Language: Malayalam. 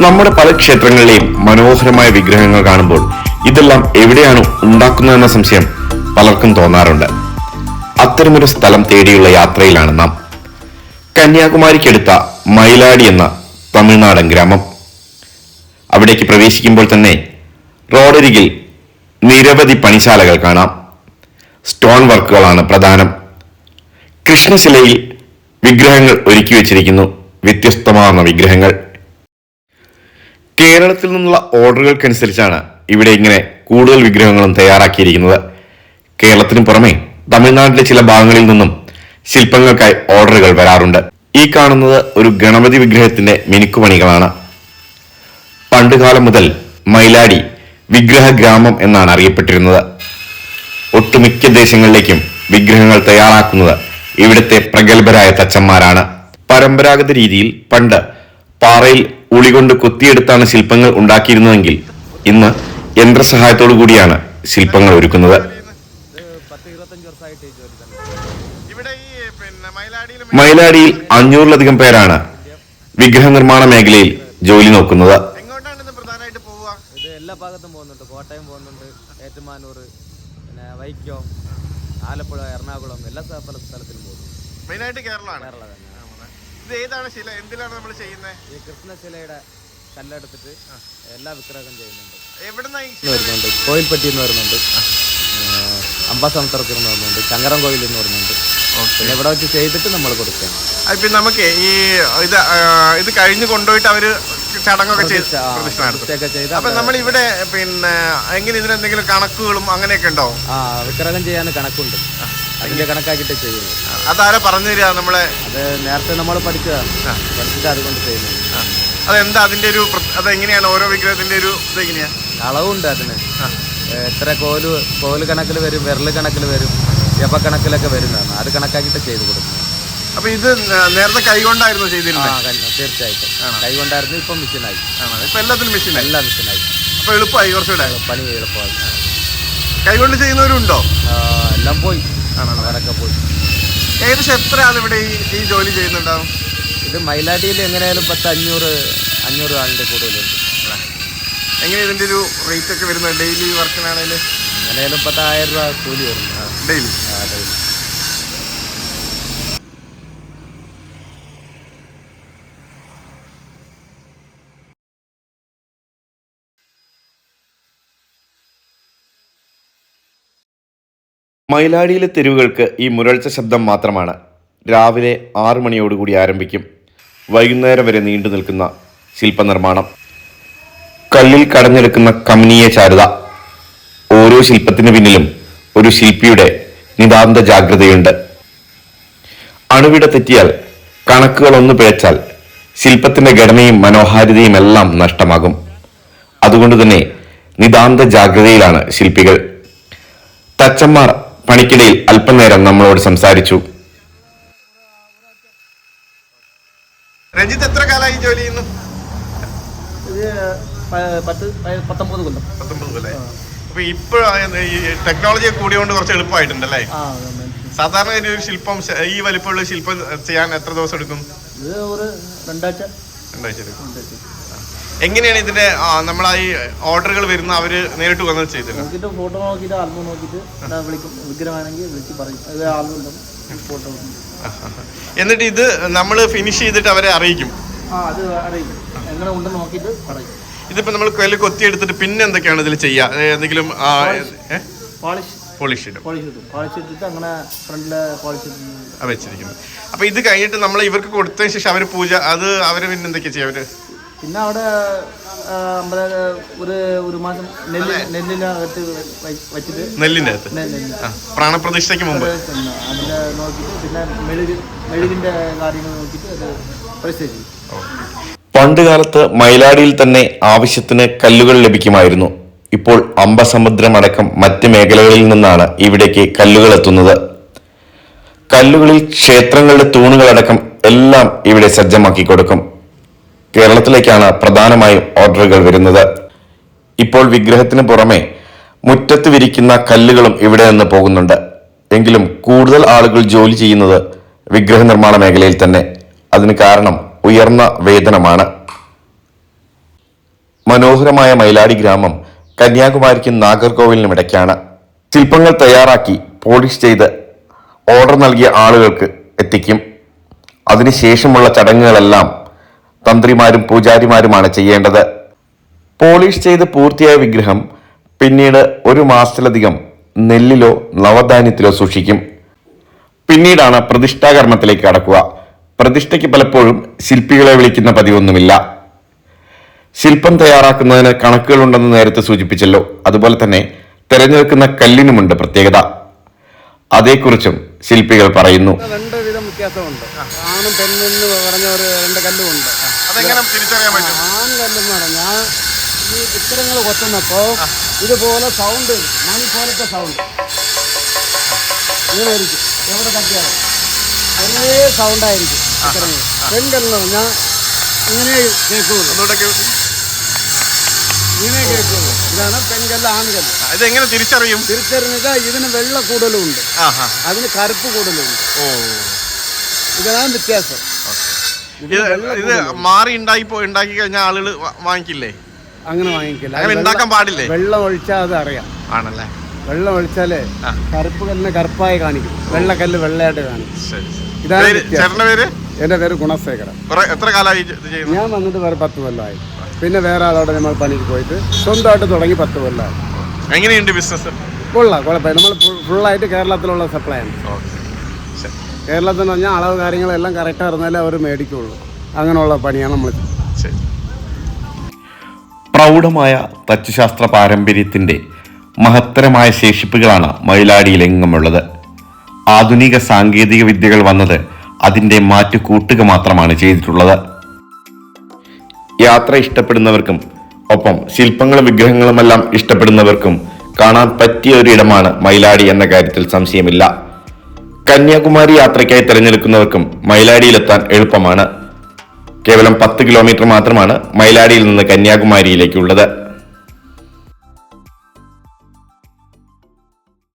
നമ്മുടെ പല ക്ഷേത്രങ്ങളിലെയും മനോഹരമായ വിഗ്രഹങ്ങൾ കാണുമ്പോൾ ഇതെല്ലാം എവിടെയാണ് ഉണ്ടാക്കുന്നതെന്ന സംശയം പലർക്കും തോന്നാറുണ്ട്. അത്തരമൊരു സ്ഥലം തേടിയുള്ള യാത്രയിലാണ് നാം. കന്യാകുമാരിക്കടുത്ത മൈലാടി എന്ന തമിഴ്നാടൻ ഗ്രാമം. അവിടേക്ക് പ്രവേശിക്കുമ്പോൾ തന്നെ റോഡരികിൽ നിരവധി പണിശാലകൾ കാണാം. സ്റ്റോൺ വർക്കുകളാണ് പ്രധാനം. കൃഷ്ണശിലയിൽ വിഗ്രഹങ്ങൾ ഒരുക്കി വെച്ചിരിക്കുന്നു. വ്യത്യസ്തമാർന്ന വിഗ്രഹങ്ങൾ. കേരളത്തിൽ നിന്നുള്ള ഓർഡറുകൾക്കനുസരിച്ചാണ് ഇവിടെ ഇങ്ങനെ കൂടുതൽ വിഗ്രഹങ്ങളും തയ്യാറാക്കിയിരിക്കുന്നത്. കേരളത്തിനു പുറമെ തമിഴ്നാട്ടിലെ ചില ഭാഗങ്ങളിൽ നിന്നും ശില്പങ്ങൾക്കായി ഓർഡറുകൾ വരാറുണ്ട്. ഈ കാണുന്നത് ഒരു ഗണപതി വിഗ്രഹത്തിന്റെ മിനുക്കുപണികളാണ്. പണ്ടുകാലം മുതൽ മൈലാടി വിഗ്രഹ ഗ്രാമം എന്നാണ് അറിയപ്പെട്ടിരുന്നത്. ഒട്ടുമിക്ക ദേശങ്ങളിലേക്കും വിഗ്രഹങ്ങൾ തയ്യാറാക്കുന്നത് ഇവിടുത്തെ പ്രഗത്ഭരായ തച്ചന്മാരാണ്. പരമ്പരാഗത രീതിയിൽ പണ്ട് പാറയിൽ ഉളികൊണ്ട് കൊത്തിയെടുത്താണ് ശില്പങ്ങൾ ഉണ്ടാക്കിയിരുന്നതെങ്കിൽ ഇന്ന് യന്ത്രസഹായത്തോടു കൂടിയാണ് ശില്പങ്ങൾ ഒരുക്കുന്നത്. മൈലാടിയിൽ അഞ്ഞൂറിലധികം പേരാണ് വിഗ്രഹ നിർമ്മാണ മേഖലയിൽ ജോലി നോക്കുന്നത്. എങ്ങോട്ടാണ് പ്രധാനമായിട്ട് പോവുക ഇത് എല്ലാ ഭാഗത്തും പോകുന്നുണ്ട് കോട്ടയം പോകുന്നുണ്ട് ഏറ്റുമാനൂർ പിന്നെ വൈക്കം ആലപ്പുഴ എറണാകുളം എല്ലാ സ്ഥലത്തിലും പോകുന്നു മെയിനായിട്ട് കേരളമാണ്. കേരള തന്നെ ഇത് ഏതാണ് ശില? എന്തിലാണ് നമ്മൾ ചെയ്യുന്നത് ഈ കൃഷ്ണശിലയുടെ കല്ലെടുത്തിട്ട് എല്ലാ വിഗ്രഹം ചെയ്യുന്നുണ്ട്. എവിടുന്ന വരുന്നുണ്ട്. കോയിൽപ്പെട്ടി എന്ന് വരുന്നുണ്ട്. അമ്പാസമുത്രത്തിൽ നിന്ന് വരുന്നുണ്ട്. ചങ്കരം കോയിൽ എന്ന് വരുന്നുണ്ട് പിന്നെ ഇവിടെ വെച്ച് ചെയ്തിട്ട് നമ്മൾ കൊടുക്കാം. ഇപ്പം നമുക്ക് ഈ ഇത് ഇത് കഴിഞ്ഞ് കൊണ്ടുപോയിട്ട് അവർ ചടങ്ങൊക്കെ ചെയ്ത് അപ്പൊ നമ്മൾ ഇവിടെ പിന്നെ എങ്ങനെ ഇതിനെന്തെങ്കിലും കണക്കുകളും അങ്ങനെയൊക്കെ ഉണ്ടോ? ആ വിഗ്രഹം ചെയ്യാൻ കണക്കുണ്ട്. അതിന്റെ കണക്കാക്കിയിട്ട് ചെയ്യുള്ളൂ. അതാരാ പറഞ്ഞു തരിക നമ്മളെ? അത് നേരത്തെ നമ്മൾ പഠിച്ചതാണ് പഠിച്ചിട്ട് അതുകൊണ്ട് ചെയ്യുന്നത്. അതെന്താ അതിന്റെ ഒരു അതെങ്ങനെയാണ്? ഓരോ വിഗ്രഹത്തിന്റെ ഒരു ഇതെങ്ങനെയാ? അളവുണ്ട് അതിന്. എത്ര കോൽ കോൽ കണക്കിൽ വരും വിരൽ കണക്കിൽ വരും ജപ കണക്കിലൊക്കെ വരുന്നതാണ്. അത് കണക്കാക്കിയിട്ട് ചെയ്ത് കൊടുക്കും. അപ്പൊ ഇത് നേരത്തെ കൈകൊണ്ടായിരുന്നു ചെയ്തിരുന്നത് തീർച്ചയായിട്ടും. കൈ കൊണ്ടായിരുന്നു ഇപ്പം മെഷീനായി. ഇപ്പൊ എല്ലാത്തിനും മെഷീൻ എല്ലാം മെഷീനായി. അപ്പൊ എളുപ്പമായി കുറച്ചുകൂടെ? പണി എളുപ്പമായി. കൈകൊണ്ട് ചെയ്യുന്നവരും ഉണ്ടോ എല്ലാം പോയി. അവരൊക്കെ പോയി. ഏകദേശം എത്ര ആൾ ഇവിടെ ഈ ഈ ജോലി ചെയ്യുന്നുണ്ടാവും? ഇത് മൈലാടിയിൽ എങ്ങനെയായാലും പത്ത് അഞ്ഞൂറ് അഞ്ഞൂറ് ആളിന്റെ കൂടുതലുണ്ട്. എങ്ങനെ ഇതിന്റെ ഒരു റേറ്റ് ഒക്കെ വരുന്നത്? ഡെയിലി വർക്കിനാണെങ്കിൽ എങ്ങനെയായാലും പത്ത് ആയിരം രൂപ കൂലി വരുന്നത് ഡെയിലി ആ, daily. മയിലാടിയിലെ തെരുവുകൾക്ക് ഈ മുരൾച്ച ശബ്ദം മാത്രമാണ്. രാവിലെ ആറു മണിയോടുകൂടി ആരംഭിക്കും. വൈകുന്നേരം വരെ നീണ്ടു നിൽക്കുന്ന ശില്പനിർമ്മാണം. കല്ലിൽ കടഞ്ഞെടുക്കുന്ന കമനീയ ചാരുത ഓരോ ശില്പത്തിന് പിന്നിലും ഒരു ശില്പിയുടെ നിതാന്ത ജാഗ്രതയുണ്ട്. അണുവിട തെറ്റിയാൽ കണക്കുകൾ ഒന്ന് പിഴച്ചാൽ ശില്പത്തിന്റെ ഘടനയും മനോഹാരിതയും എല്ലാം നഷ്ടമാകും. അതുകൊണ്ട് തന്നെ നിതാന്ത ജാഗ്രതയിലാണ് ശില്പികൾ. തച്ചന്മാർ പണിക്കിടയിൽ അല്പനേരം നമ്മളോട് സംസാരിച്ചു. രഞ്ജിത്ത് എത്ര കാലമായി ജോലി ചെയ്യുന്നു? അപ്പൊ ടെക്നോളജി കൂടിയോണ്ട് കുറച്ച് എളുപ്പമായിട്ടുണ്ടല്ലേ. സാധാരണ ഒരു ശില്പം ഈ വലിപ്പമുള്ള ശില്പം ചെയ്യാൻ എത്ര ദിവസം എടുക്കും? ഇത് ഒരു രണ്ടാഴ്ച. എങ്ങനെയാണ് ഇതിന്റെ നമ്മൾ ഈ ഓർഡറുകൾ വരുന്ന അവർ നേരിട്ട് വന്നത് ചെയ്തില്ല നോക്കിയിട്ട് ഫോട്ടോ നോക്കിയിട്ട് ആൽബം നോക്കിയിട്ട് വിളിക്കും. വിഗ്രഹമാണെങ്കിൽ വിളിച്ച് പറയും. ഇത് ആൽബം ഉണ്ടാവും ഫോട്ടോ എന്നിട്ട് ഇത് നമ്മൾ ഫിനിഷ് ചെയ്തിട്ട് അവരെ അറിയിക്കും. ആ അത് അറിയിക്കും. എങ്ങനെ ഉണ്ടെന്ന് നോക്കിയിട്ട് പറയും. ഇതിപ്പോ നമ്മൾ കൊത്തി എടുത്തിട്ട് പിന്നെ എന്തൊക്കെയാണ് ഇതിൽ ചെയ്യാ? എന്തെങ്കിലും പോളിഷ്. പോളിഷ് ഇടും. പോളിഷ് ഇടും. പോളിഷ് ഇട്ടിട്ട് അങ്ങനെ ഫ്രണ്ടിലെ പോളിഷ് വെച്ചിരിക്കുന്നു. അപ്പൊ ഇത് കഴിഞ്ഞിട്ട് നമ്മൾ ഇവർക്ക് കൊടുത്തതിന് ശേഷം അവർ പൂജ അത് അവർ പിന്നെ എന്തൊക്കെയാ ചെയ്യുക അവർ? പിന്നെ അവിടെ ആ, ഒരു ഒരു മാസം നെല്ല് നെല്ലിനകത്ത് വെച്ചിട്ട് നെല്ലിന്റെ അകത്ത് പ്രാണപ്രതിഷ്ഠയ്ക്ക് മുമ്പ്. അതിന്റെ അതിനെ നോക്കിയിട്ട് പിന്നെ മെഴുക് മെഴുകിന്റെ കാര്യങ്ങൾ നോക്കിയിട്ട് അത് പരിസ്ഥിതി ചെയ്യും. പണ്ടുകാലത്ത് മയിലാടിയിൽ തന്നെ ആവശ്യത്തിന് കല്ലുകൾ ലഭിക്കുമായിരുന്നു. ഇപ്പോൾ അമ്പസമുദ്രമടക്കം മറ്റ് മേഖലകളിൽ നിന്നാണ് ഇവിടേക്ക് കല്ലുകൾ എത്തുന്നത്. കല്ലുകളിൽ ക്ഷേത്രങ്ങളുടെ തൂണുകളടക്കം എല്ലാം ഇവിടെ സജ്ജമാക്കി കൊടുക്കും. കേരളത്തിലേക്കാണ് പ്രധാനമായും ഓർഡറുകൾ വരുന്നത്. ഇപ്പോൾ വിഗ്രഹത്തിന് പുറമെ മുറ്റത്ത് വിരിക്കുന്ന കല്ലുകളും ഇവിടെ നിന്ന് പോകുന്നുണ്ട്. എങ്കിലും കൂടുതൽ ആളുകൾ ജോലി ചെയ്യുന്നത് വിഗ്രഹ നിർമ്മാണ മേഖലയിൽ തന്നെ. അതിന് കാരണം ഉയർന്ന വേതനമാണ്. മനോഹരമായ മൈലാടി ഗ്രാമം കന്യാകുമാരിക്കും നാഗർകോവിലിനും ഇടയ്ക്കാണ് ശില്പങ്ങൾ തയ്യാറാക്കി പോളിഷ് ചെയ്ത് ഓർഡർ നൽകിയ ആളുകൾക്ക് എത്തിക്കും. അതിനുശേഷമുള്ള ചടങ്ങുകളെല്ലാം തന്ത്രിമാരും പൂജാരിമാരുമാണ് ചെയ്യേണ്ടത്. പോളിഷ് ചെയ്ത് പൂർത്തിയായ വിഗ്രഹം പിന്നീട് ഒരു മാസത്തിലധികം നെല്ലിലോ നവധാന്യത്തിലോ സൂക്ഷിക്കും. പിന്നീടാണ് പ്രതിഷ്ഠാകർമ്മത്തിലേക്ക് കടക്കുക. പ്രതിഷ്ഠയ്ക്ക് പലപ്പോഴും ശില്പികളെ വിളിക്കുന്ന പതിവൊന്നുമില്ല. ശില്പം തയ്യാറാക്കുന്നതിന് കണക്കുകളുണ്ടെന്ന് നേരത്തെ സൂചിപ്പിച്ചല്ലോ. അതുപോലെ തന്നെ തെരഞ്ഞെടുക്കുന്ന കല്ലിനുമുണ്ട് പ്രത്യേകത. അതേക്കുറിച്ചും ശില്പികൾ പറയുന്നു. രണ്ട് വിധം വ്യത്യാസമുണ്ട്. ആണും പെണ്ണെന്ന് പറഞ്ഞ ഒരു രണ്ട് കല്ലുമുണ്ട്. അതെങ്ങനെ തിരിച്ചറിയാൻ പറ്റും? പറഞ്ഞാൽ ഈ ചിത്രങ്ങൾ കൊത്തുന്നപ്പോൾ ഇതുപോലെ സൗണ്ട് മണി പോലത്തെ സൗണ്ട് ഇങ്ങനെ ആയിരിക്കും. എവിടെ തട്ടിയാലും ഒരേ സൗണ്ടായിരിക്കും ചിത്രങ്ങൾ. പെൺകല്ലെന്ന് പറഞ്ഞാൽ ഇങ്ങനെ കേൾക്കുള്ളൂ. ഇങ്ങനെ കേൾക്കുള്ളൂ ഇതാണ് പെൺകല്ല് ആൺകല്ല്. ഇതെങ്ങനെ തിരിച്ചറിയും? തിരിച്ചറിഞ്ഞത് ഇതിന് വെള്ള കൂടുതലുണ്ട് അതിന് കറുപ്പ് കൂടുതലുണ്ട് ഓ. ഇതാണ് വ്യത്യാസം. ഇത് മാറി ഉണ്ടായി ഉണ്ടാക്കി കഴിഞ്ഞാൽ ആളുകൾ വാങ്ങിക്കില്ലേ? അങ്ങനെ വാങ്ങിക്കില്ല. അങ്ങനെ വെള്ളം- ഉണ്ടാക്കാൻ പാടില്ലേ? വെള്ളം ഒഴിച്ചാൽ അത് അറിയാം. ആണല്ലേ? വെള്ളം ഒഴിച്ചാലേ കറുപ്പ് കല്ലിനെ കറുപ്പായി കാണിക്കും. വെള്ളക്കല്ല് വെള്ളയായിട്ട് കാണിക്കും. ഇതാണ് പേര് എന്റെ പേര്? ഗുണശേഖരൻ. എത്ര കാലമായി ഞാൻ വന്നിട്ട് വേറെ പത്ത് കൊല്ലമായി. പിന്നെ വേറെ ആളോടെ നമ്മൾ പണിക്ക് പോയിട്ട് സ്വന്തമായിട്ട് തുടങ്ങി പത്ത് കൊല്ലം. എങ്ങനെയുണ്ട് ബിസിനസ് കൊള്ളാം കുഴപ്പമില്ല നമ്മൾ ഫുള്ളായിട്ട് കേരളത്തിലുള്ള സപ്ലൈ ആണ്. കേരളത്തിൽ എന്ന് പറഞ്ഞാൽ അളവ് കാര്യങ്ങളെല്ലാം കറക്റ്റ് അറിഞ്ഞാലേ അവർ മേടിക്കുള്ളൂ. അങ്ങനെയുള്ള പണിയാണ് നമ്മൾ പ്രൗഢമായ തച്ചുശാസ്ത്ര പാരമ്പര്യത്തിന്റെ മഹത്തരമായ ശേഷിപ്പുകളാണ് മയിലാടിയിലെങ്ങുമുള്ളത്. ആധുനിക സാങ്കേതിക വിദ്യകൾ വന്നത് അതിന്റെ മാറ്റു കൂട്ടുക മാത്രമാണ് ചെയ്തിട്ടുള്ളത്. യാത്ര ഇഷ്ടപ്പെടുന്നവർക്കും ഒപ്പം ശില്പങ്ങളും വിഗ്രഹങ്ങളുമെല്ലാം ഇഷ്ടപ്പെടുന്നവർക്കും കാണാൻ പറ്റിയ ഒരു ഇടമാണ് മൈലാടി എന്ന കാര്യത്തിൽ സംശയമില്ല. കന്യാകുമാരി യാത്രയ്ക്കായി തിരഞ്ഞെടുക്കുന്നവർക്കും മൈലാടിയിലെത്താൻ എളുപ്പമാണ്. കേവലം പത്ത് കിലോമീറ്റർ മാത്രമാണ് മൈലാടിയിൽ നിന്ന് കന്യാകുമാരിയിലേക്കുള്ളത്.